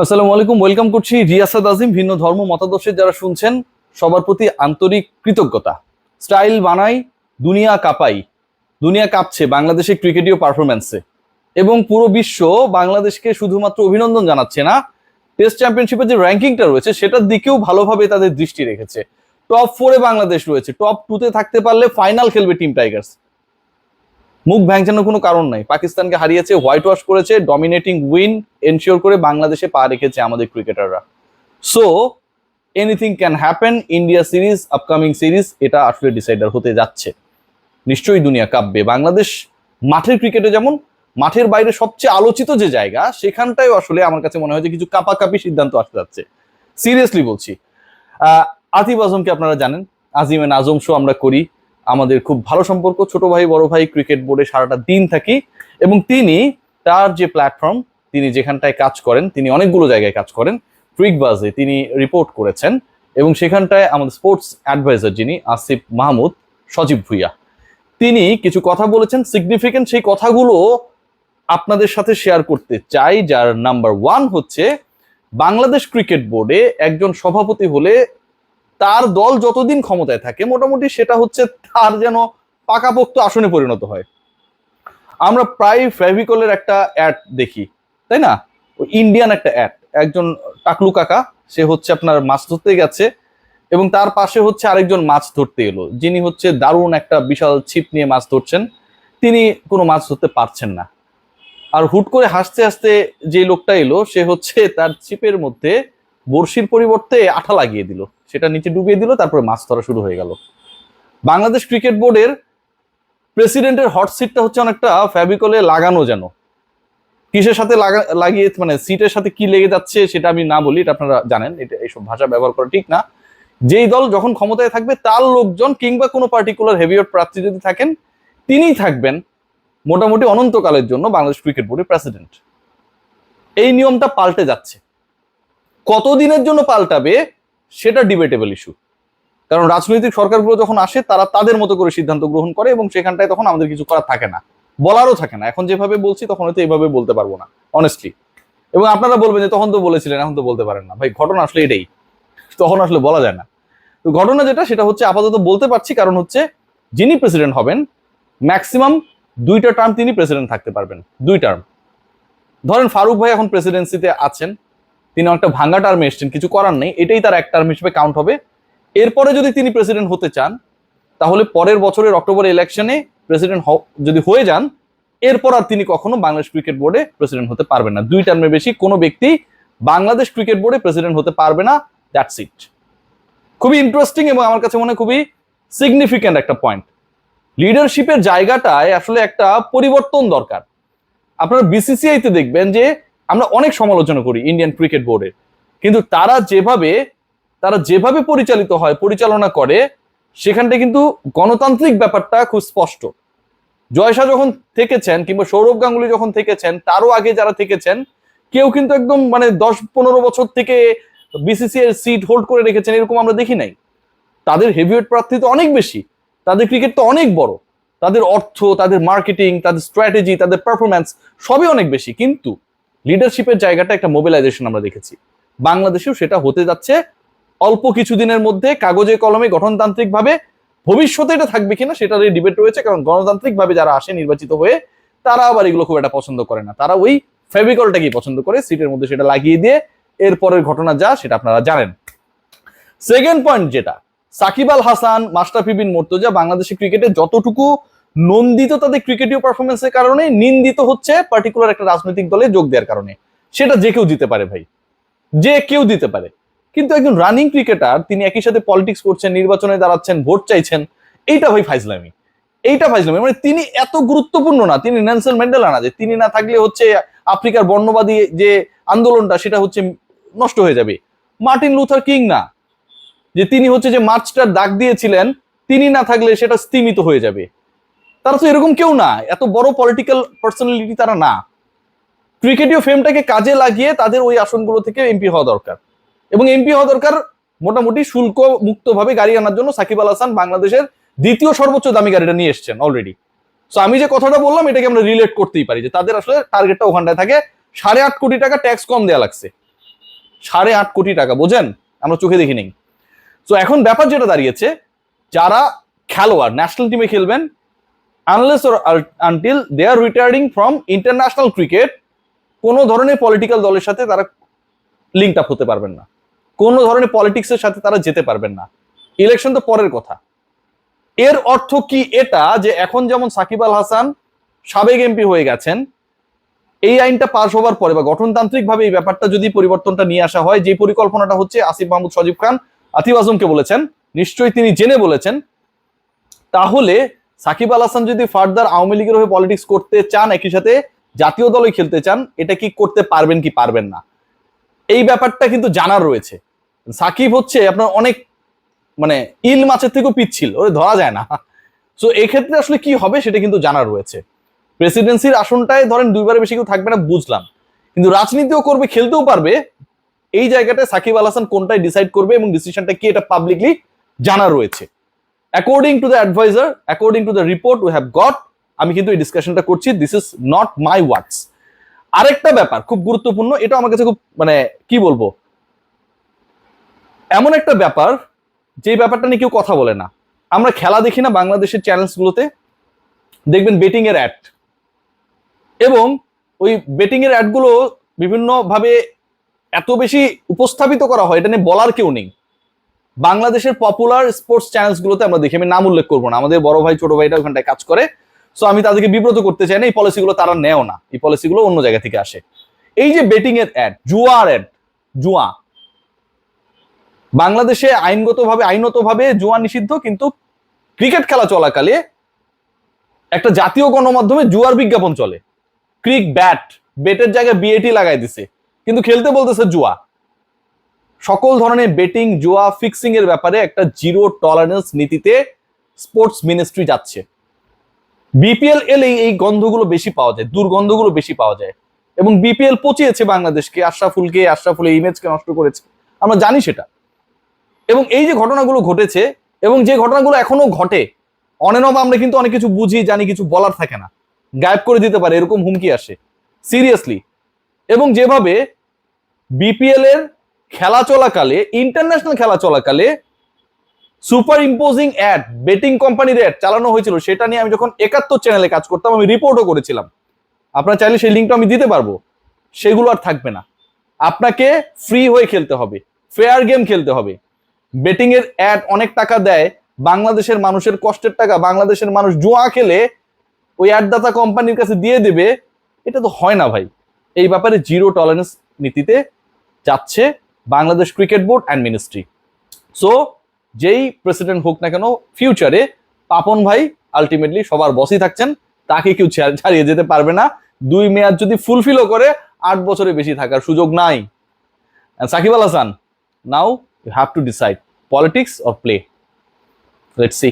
আসসালামু আলাইকুম ওয়েলকাম করছি রিয়াসাদ আজিম, ভিন্ন ধর্ম মতাদর্শের যারা শুনছেন, সবার প্রতি আন্তরিক কৃতজ্ঞতা। স্টাইল বানাই, দুনিয়া কাঁপাই। দুনিয়া কাঁপছে বাংলাদেশের ক্রিকেটীয় পারফরমেন্সে এবং পুরো বিশ্ব বাংলাদেশকে শুধুমাত্র অভিনন্দন জানাচ্ছে না টেস্ট চ্যাম্পিয়নশিপের যে র্যাঙ্কিংটা রয়েছে, সেটার দিকেও ভালোভাবে তাদের দৃষ্টি রেখেছে। টপ ফোরে বাংলাদেশ রয়েছে টপ টুতে থাকতে পারলে ফাইনাল খেলবে টিম টাইগার্স মুখ ভ্যাংচানোর কোনো কারণ নাই। পাকিস্তানকে হারিয়েছে হোয়াইট ওয়াশ করেছে ডমিনেটিং উইন এনশিওর করে বাংলাদেশে পা রেখেছে আমাদের ক্রিকেটাররা so anything can happen India series upcoming series এটা আসলে ডিসাইডার হতে যাচ্ছে। নিশ্চয়ই দুনিয়া কাঁপবে। বাংলাদেশ মাঠের ক্রিকেটে যেমন, মাঠের বাইরে সবচেয়ে আলোচিত যে জায়গা সেখানটায় আসলে আমার কাছে মনে হয় যে কিছু কাপাকাপি সিদ্ধান্ত আসতে যাচ্ছে। সিরিয়াসলি বলছি। আতিফ আজমকে আপনারা জানেন। আজিমেন আজম শো আমরা করি। আমাদের খুব ভালো সম্পর্ক, ছোট ভাই, বড় ভাই ক্রিকেট বোর্ডে সারাটা দিন থাকি এবং তিনি তার যে প্ল্যাটফর্ম তিনি যেখানটায় কাজ করেন, তিনি অনেকগুলো জায়গায় কাজ করেন ট্রিকবাজে তিনি রিপোর্ট করেছেন এবং সেখানটায় আমাদের স্পোর্টস অ্যাডভাইজার যিনি, আসিফ মাহমুদ, সজীব ভুইয়া, তিনি কিছু কথা বলেছেন সিগনিফিকেন্ট সেই কথাগুলো আপনাদের সাথে শেয়ার করতে চাই, যার নাম্বার ওয়ান হচ্ছে বাংলাদেশ ক্রিকেট বোর্ডে একজন সভাপতি হলে তার দল যতদিন ক্ষমতায় থাকে, মোটামুটি সেটা হচ্ছে তার যেন পাকাপোক্ত আসনে পরিণত হয়। আমরা প্রায় ফেভিকলের একটা অ্যাড দেখি, তাই না? ইন্ডিয়ান একটা অ্যাড একজন টাকলু কাকা, সে হচ্ছে আপনার মাছ ধরতে গেছে এবং তার পাশে হচ্ছে আরেকজন মাছ ধরতে এলো, যিনি হচ্ছে দারুণ একটা বিশাল ছিপ নিয়ে মাছ ধরছেন। তিনি কোনো মাছ ধরতে পারছেন না। আর হুট করে হাসতে হাসতে যে লোকটা এলো, সে হচ্ছে তার ছিপের মধ্যে বড়শির পরিবর্তে আঠা লাগিয়ে দিল। সেটা নিচে ডুবিয়ে দিল, তারপরে মাছ ধরা শুরু হয়ে গেল। বাংলাদেশ ক্রিকেট বোর্ডের প্রেসিডেন্টের হট সিটটা হচ্ছে অনেকটা ফ্যাবিকলে লাগানো যেন। কিসের সাথে লাগা- লাগিয়ে মানে সিটের সাথে কি লেগে যাচ্ছে সেটা আমি না বলি, এটা আপনারা জানেন, এটা এইসব ভাষা ব্যবহার করা ঠিক না। যেই দল যখন ক্ষমতায় থাকবে, তার লোকজন কিংবা কোনো পার্টিকুলার হেভিওয়েট প্রার্থী যদি থাকেন, তিনিই থাকবেন মোটামুটি অনন্তকালের জন্য বাংলাদেশ ক্রিকেট বোর্ডের প্রেসিডেন্ট। এই নিয়মটা পাল্টে যাচ্ছে। কতদিনের জন্য পাল্টাবে সেটা ডিবেটেবল ইস্যু কারণ রাজনৈতিক সরকারগুলো যখন আসে, তারা তাদের মতো করে সিদ্ধান্ত গ্রহণ করে এবং সেখানটায় তখন আমাদের কিছু করার থাকে না। বলারও থাকে না। এখন যেভাবে বলছি, তখন হয়তো এইভাবে বলতে পারব না অনেস্টলি এবং আপনারা বলবেন যে, তখন তো বলেছিলেন, এখন তো বলতে পারেন না। ভাই, ঘটনা আসলে এটাই। তখন আসলে বলা যায় না। তো ঘটনা যেটা, সেটা হচ্ছে আপাতত বলতে পারছি, কারণ হচ্ছে যিনি প্রেসিডেন্ট হবেন ম্যাক্সিমাম দুইটা টার্ম তিনি প্রেসিডেন্ট থাকতে পারবেন। দুই টার্ম ধরেন ফারুক ভাই এখন প্রেসিডেন্সিতে আছেন। তিনি একটা ভাঙ্গা টার্মে এসছেন, কিছু করার নেই, এটাই তার এক টার্ম হিসেবে কাউন্ট হবে। এরপরে যদি তিনি প্রেসিডেন্ট হতে চান, তাহলে পরের বছরের অক্টোবর ইলেকশনে প্রেসিডেন্ট যদি হয়ে যান, এরপর আর তিনি কখনো বাংলাদেশ ক্রিকেট বোর্ডে প্রেসিডেন্ট হতে পারবেন না। দুই টার্মের বেশি কোনো ব্যক্তি বাংলাদেশ ক্রিকেট বোর্ডে প্রেসিডেন্ট হতে পারবে না দ্যাটস ইট খুবই ইন্টারেস্টিং এবং আমার কাছে মনে খুবই সিগনিফিক্যান্ট একটা পয়েন্ট লিডারশিপের জায়গাটায় আসলে একটা পরিবর্তন দরকার। আপনারা বিসিসিআই তে দেখবেন যে আমরা অনেক সমালোচনা করি ইন্ডিয়ান ক্রিকেট বোর্ডের কিন্তু তারা যেভাবে তারা যেভাবে পরিচালিত হয়, পরিচালনা করে, সেখানটা কিন্তু গণতান্ত্রিক ব্যাপারটা খুব স্পষ্ট। জয়সা যখন থেকেছেন কিংবা সৌরভ গাঙ্গুলি যখন থেকেছেন, তারও আগে যারা থেকেছেন, কেউ কিন্তু একদম মানে দশ পনেরো বছর থেকে বিসিসিআই সিট হোল্ড করে রেখেছেন, এরকম আমরা দেখি নাই। তাদের হেভিওয়েট প্রার্থী তো অনেক বেশি, তাদের ক্রিকেট তো অনেক বড়। তাদের অর্থ, তাদের মার্কেটিং তাদের স্ট্র্যাটেজি তাদের পারফরম্যান্স সবই অনেক বেশি। কিন্তু লিডারশিপের জায়গাটা একটা মোবিলাইজেশন আমরা দেখেছি। বাংলাদেশেও সেটা হতে যাচ্ছে। অল্প কিছুদিনের মধ্যে কাগজে কলমে গঠনতান্ত্রিক ভাবে ভবিষ্যতে এটা থাকবে কিনা সেটার এই ডিবেট রয়েছে, কারণ গণতান্ত্রিক ভাবে যারা আসে নির্বাচিত হয়ে, তারা আবার এগুলো খুব একটা পছন্দ করে না। তারা ওই ফেভিকলটাকেই পছন্দ করে, সিটের মধ্যে সেটা লাগিয়ে দিয়ে এরপরের ঘটনা যা সেটা আপনারা জানেন। সেকেন্ড পয়েন্ট যেটা, সাকিব আল হাসান মাস্টাফি বিন মোর্তজা বাংলাদেশের ক্রিকেটে যতটুকু নন্দিত তাদের ক্রিকেটীয় পারফরমেন্সের কারণে, নিন্দিত হচ্ছে পার্টিকুলার একটা রাজনৈতিক দলে যোগ দেওয়ার কারণে। সেটা যে কেউ দিতে পারে ভাই। যে কেউ দিতে পারে। কিন্তু একজন রানিং ক্রিকেটার তিনি একই সাথে পলিটিক্স করছেন, নির্বাচনে দাঁড়াচ্ছেন, ভোট চাইছেন, এইটা ভাই ফাইজলামি। এইটা ফাইজলামি। মানে তিনি এত গুরুত্বপূর্ণ না, তিনি নেলসন ম্যান্ডেলা না যে তিনি না থাকলে হচ্ছে আফ্রিকার বর্ণবাদী যে আন্দোলনটা, সেটা হচ্ছে নষ্ট হয়ে যাবে। মার্টিন লুথার কিং না। যে তিনি হচ্ছে যে মার্চটার দাগ দিয়েছিলেন, তিনি না থাকলে সেটা স্তিমিত হয়ে যাবে। তারা তো এরকম কেউ না। এত বড় পলিটিক্যাল পার্সোনালিটি তারা না। ক্রিকেটীয় ফেমটাকে কাজে লাগিয়ে তাদের ওই আসনগুলো থেকে এমপি হওয়া দরকার। এবং এমপি হওয়া দরকার মোটামুটি শুল্ক মুক্তভাবে গাড়ি আনার জন্য সাকিব আল হাসান বাংলাদেশের দ্বিতীয় সর্বোচ্চ দামি গাড়িটা নিয়ে এসছেন অলরেডি সো আমি যে কথাটা বললাম, এটাকে আমরা রিলেট করতেই পারি যে তাদের আসলে টার্গেটটা ওখানটায় থাকে। সাড়ে আট কোটি টাকা ট্যাক্স কম দেওয়া লাগছে। সাড়ে আট কোটি টাকা, বোঝেন? আমরা চোখে দেখি নেই তো এখন ব্যাপার যেটা দাঁড়িয়েছে, যারা খেলোয়াড় ন্যাশনাল টিমে খেলবেন unless or until they are retiring from international cricket কোনো ধরনের পলিটিক্যাল দলের সাথে তারা লিঙ্ক আপ হতে পারবেন না। কোনো ধরনের পলিটিক্সের সাথে তারা যেতে পারবেন না। ইলেকশন তো পরের কথা। এর অর্থ কি এটা যে এখন যেমন সাকিব আল হাসান সাবেক এমপি হয়ে গেছেন, এই আইনটা পাশ হওয়ার পরে বা গঠনতান্ত্রিক ভাবে এই ব্যাপারটা যদি পরিবর্তনটা নিয়ে আসা হয় যে পরিকল্পনাটা হচ্ছে আসিফ মাহমুদ সজীব খান, আতিফ আজমকে বলেছেন, নিশ্চয়ই তিনি জেনে বলেছেন, তাহলে সাকিব আল হাসান যদি ফার্দার আওয়ামী লীগের হয়ে পলিটিক্স করতে চান একই সাথে জাতীয় দলে খেলতে চান, এটা কি করতে পারবেন কি পারবেন না? এই ব্যাপারটা কিন্তু জানার রয়েছে। সাকিব হচ্ছে আপনার অনেক মানে ইল মাছের থেকেও পিচ্ছিল, ওরে ধরা যায় না। সো এক্ষেত্রে আসলে কি হবে সেটা কিন্তু জানার রয়েছে। প্রেসিডেন্সির আসনটায় ধরেন দুইবারে বেশি কেউ থাকবে না, বুঝলাম। কিন্তু রাজনীতিও করবে, খেলতেও পারবে। এই জায়গাটায় সাকিব আল হাসান কোনটাই ডিসাইড করবে এবং ডিসিশনটা কি এটা পাবলিকলি জানা রয়েছে। According to the advisor according to the report we have got আমি কিন্তু এই ডিসকাশনটা করছি this is not my words আরেকটা ব্যাপার খুব গুরুত্বপূর্ণ এটা আমার কাছে খুব মানে কি বলব? এমন একটা ব্যাপার, যে ব্যাপারটা নিয়ে কেউ কথা বলে না। আমরা খেলা দেখি না বাংলাদেশের চ্যানেলসগুলোতে দেখবেন বেটিং এর অ্যাড এবং ওই বেটিং এর অ্যাডগুলো বিভিন্নভাবে এত বেশি উপস্থাপিত করা হয়, এটা নিয়ে বলার কেউ নেই। বাংলাদেশের পপুলার স্পোর্টস চ্যানেলসগুলোতে আমরা দেখি। আমি নাম উল্লেখ করব না। আমাদের বড় ভাই, ছোট ভাইটা ওখানটায় কাজ করে। সো আমি তাদেরকে বিব্রত করতে চাই না। এই পলিসিগুলো তারা নেও না। এই পলিসিগুলো অন্য জায়গা থেকে আসে। এই যে বেটিং এর অ্যাড জুয়ার অ্যাড জুয়া। বাংলাদেশে আইনগতভাবে, আইনতভাবে জুয়া নিষিদ্ধ, কিন্তু ক্রিকেট খেলা চলাকালে একটা জাতীয় গণমাধ্যমে জুয়ার বিজ্ঞাপন চলে। ক্রিক ব্যাট, বেটের জায়গায় বিএটি লাগাই দিছে। কিন্তু খেলতে বলতেছে জুয়া। সকল ধরনের বেটিং জুয়া ফিক্সিং এর ব্যাপারে একটা জিরো টলারেন্স নীতিতে স্পোর্টস মিনিস্ট্রি যাচ্ছে। বিপিএল এলেই এই গন্ধগুলো বেশি পাওয়া যায়, দুর্গন্ধগুলো বেশি পাওয়া যায়। এবং বিপিএল পচিয়েছে বাংলাদেশকে, আশরাফুলকে, আশরাফুলের ইমেজকে নষ্ট করেছে। আমরা জানি সেটা। এবং এই যে ঘটনাগুলো ঘটেছে, এবং যে ঘটনাগুলো এখনও ঘটে অনেনব আমরা কিন্তু অনেক কিছু বুঝি, জানি, কিছু বলার থাকে না। গায়েব করে দিতে পারে, এরকম হুমকি আসে। সিরিয়াসলি এবং যেভাবে বিপিএল এর খেলা চলাকালে ইন্টারন্যাশনাল খেলা চলাকালে সুপার ইম্পোজিং অ্যাড বেটিং কোম্পানির অ্যাড চালানো হয়েছিল। সেটা নিয়ে আমি যখন একাত্তর চ্যানেলে কাজ করতাম, আমি রিপোর্টও করেছিলাম। আপনার চাইলে সেই লিঙ্কটা আমি দিতে পারব। সেগুলো আর থাকবে না। আপনাকে ফ্রি হয়ে খেলতে হবে। ফেয়ার গেম খেলতে হবে। বেটিং এর অ্যাড অনেক টাকা দেয়। বাংলাদেশের মানুষের কষ্টের টাকা। বাংলাদেশের মানুষ জুয়া খেলে ওই অ্যাডদাতা কোম্পানির কাছে দিয়ে দেবে। এটা তো হয় না ভাই। এই ব্যাপারে জিরো টলারেন্স নীতিতে যাচ্ছে। Bangladesh cricket board and ministry so যেই প্রেসিডেন্ট হোক না কেন ফিউচারে পাপন ভাই আলটিমেটলি সবার বসই থাকছেন, তাকে কেউ ছাড়িয়ে যেতে পারবে না। দুই মেয়াদ যদি ফুলফিলও করে, আট বছরে বেশি থাকার সুযোগ নাই। Sakib Al Hasan now you have to decide politics or play let's see